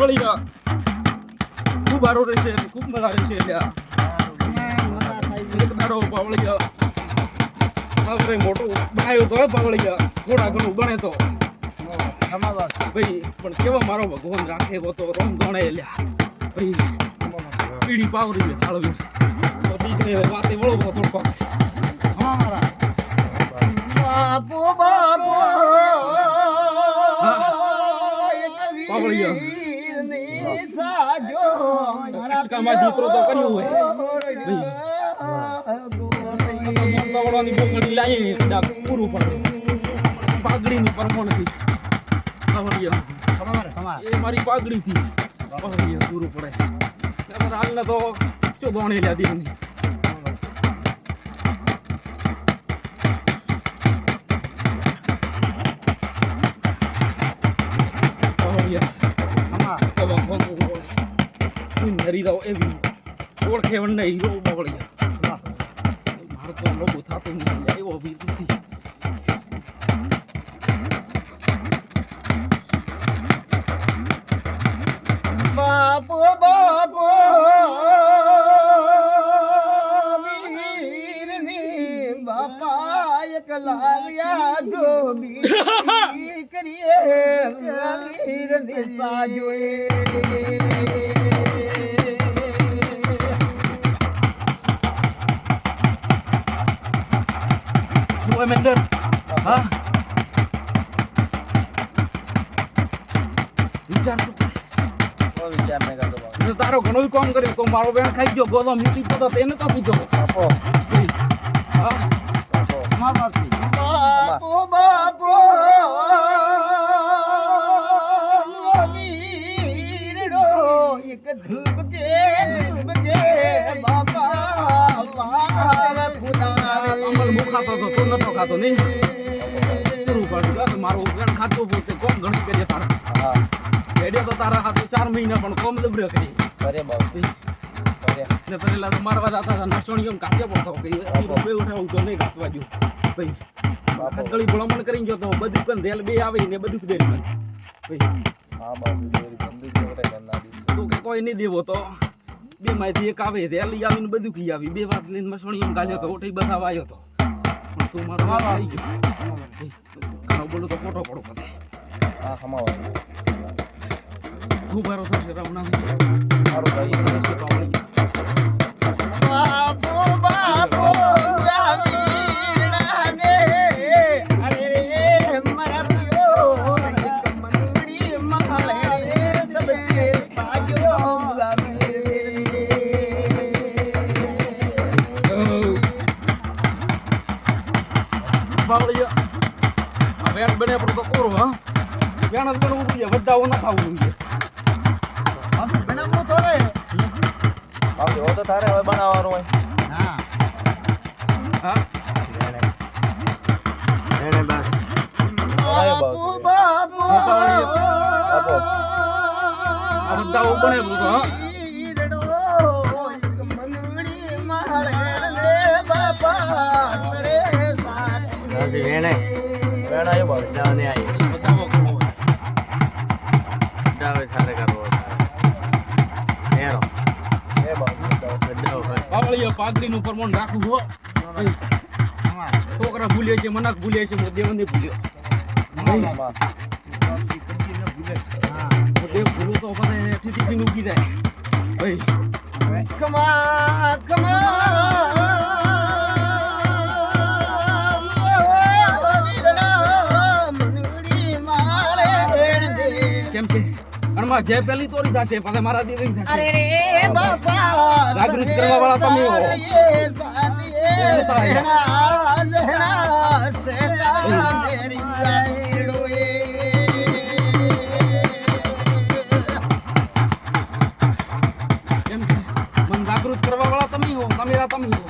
પાવળિયા ખૂબ સારું રહેશે ખૂબ મજા રહેશે એક દાડો મોટું બનાવ્યો તો પાવળિયા થોડા ઘણું બને તો. ભાઈ પણ કેવો મારો ભગવાન રાખે એવો તો રમ ગણે લ્યા ભાઈ પીડી પાવરી થાળવી તો દીકરે વાતે વળો થોડો બાપુ બાપુ. પાવળિયા. મારા અચકામાં દીકરો તો કર્યું હોય. દવડાની બોકડી લાવી પૂરું પડે. પાઘડીની પરમણથી પાવળિયા એ મારી પાઘડી થી પૂરું પડે. હાલને તો શું દોણે લ્યા દીની પાવળિયા હવે ભગવાન નરી જાઓ એવી ઓળખે નહીં હીરો બાવળિયા મારો તો લોકો થતો નથી. આવ્યો અભી બાપુ બાપુ. બાપા એક લાવ્યા કરીએ સાજોએ શું હોય મેન્દર હા વિચાર શું કરે? મેં તારો ઘણું કામ કર્યું તો મારો બેન ખાઈ ગયો ગોદો મીઠી તો તેને તો કીધો હા બાપુ બાપુ વીરડો એક ધૂપ કે ધૂપ કે બાપા વાર ખુદા અમલ બહુ ખાતો તો તું નતો ખાતો નહીં. પૂરું તો મારો બેન ખાતો પોતે કોમ ઘણું કરીએ તારા. હેડ્યો તો તારા હાથે ચાર મહિના પણ કોમ લબડ્યો કરી. ને પેલા તો મારવા જતા હતા એમ કાચે પડતો કે બે ઉઠાવું તો નહીં કાચવા જો ભાઈ ગળી ભલામણ કરી ગયો તો બધું પણ ધેલ બે આવે ને બધું દેલ ભાઈ. કોઈ નહીં દેવો તો. બે માંથી એક આવે ધેલ આવીને બધું ખી આવી. બે વાત લઈને મસોણી એમ ગાલ્યો તો ઉઠી બતાવવા આવ્યો તો. પણ તું મારો આવી પડે ખૂબ ભારો થશે બાપુ તો કોરો હા? વેણ બનવું જોઈએ વધાવો ન થવું જોઈએ. બનાવવું થોડે તારે હવે બનાવવાનું હોય. હા? હા એને બસ. બાપુ બાપુ આપો. આ વધાવો બને તો હા? બાપા વેણે. વેણ આવ્યો જાને આવી હોય. ડાવે સારે કરવો નેરો એ બાબુ ગડ્ડો હોય પાઘડીનું પ્રમાણ છોકરા ભૂલે છે મનક ભૂલે છે હું દેવને ભૂલ્યો હું. દેવ ભૂલું તો બધા હેઠીથી પીને જાય ભાઈ. કમા કમા અણમાં જે પેલી ચોરી થશે પાછા મારા દેવી થશે. અરે રે બાપા જાગૃત તમે હો. કરવા વાળા તમે હો તમે રા તમે હો.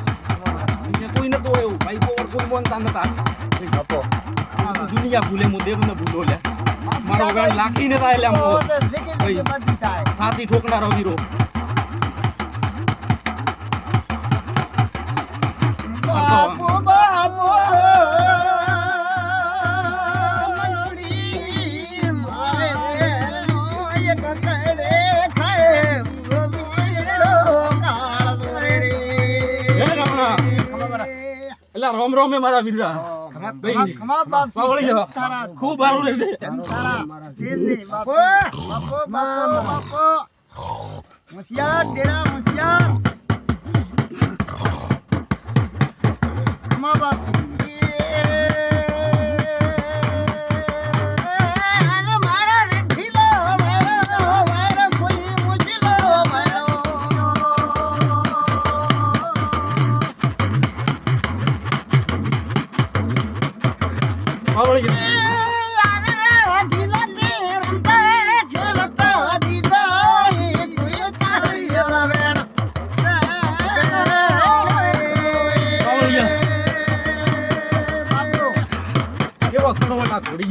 કોઈ નતું એવું. ભાઈ કોઈ બોલતા નતા. દુનિયા ભૂલે હું દેવને ભૂલો લે મારો વગાડ નાખીને થાય એટલે આમ હાથી ઠોકનારો હીરો. એટલે રોમ. રોમે મારા વીરા ખમા બાપ ગયો ખૂબ સારું રહેશે. બાપો બાપો બાપો બાપો હોશિયાર ડેરા હોશિયાર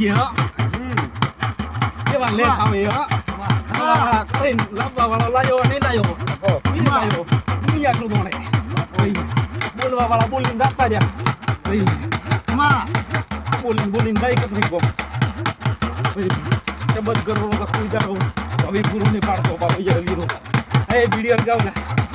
ખણવાના ઘોડી ગયા કેવા લે ખાવે હા કઈ લાવવા વાળો લાયો નહીં લાયો ઈ લાયો દુનિયા નું દોણે ભાઈ બોલવા વાળા બોલીને રાખતા રહ્યા ભાઈ બોલીને બોલીને ગાય કરી ગો ભાઈ શબ્દ કરવાનો તો કોઈ જાણો હવે પૂરું નહીં પાડતો બાપા યાર વીરો એ વીડિયો ગાવ ને ખૂબ વાર થશે હમણાં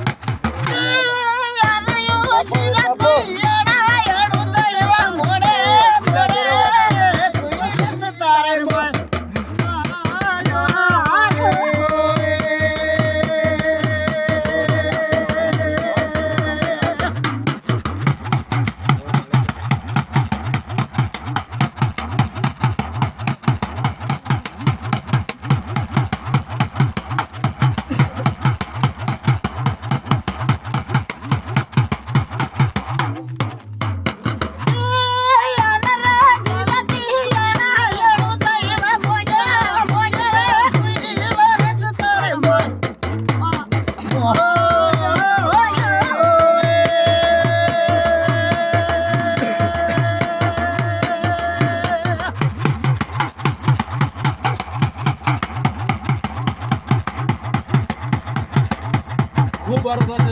ખૂબ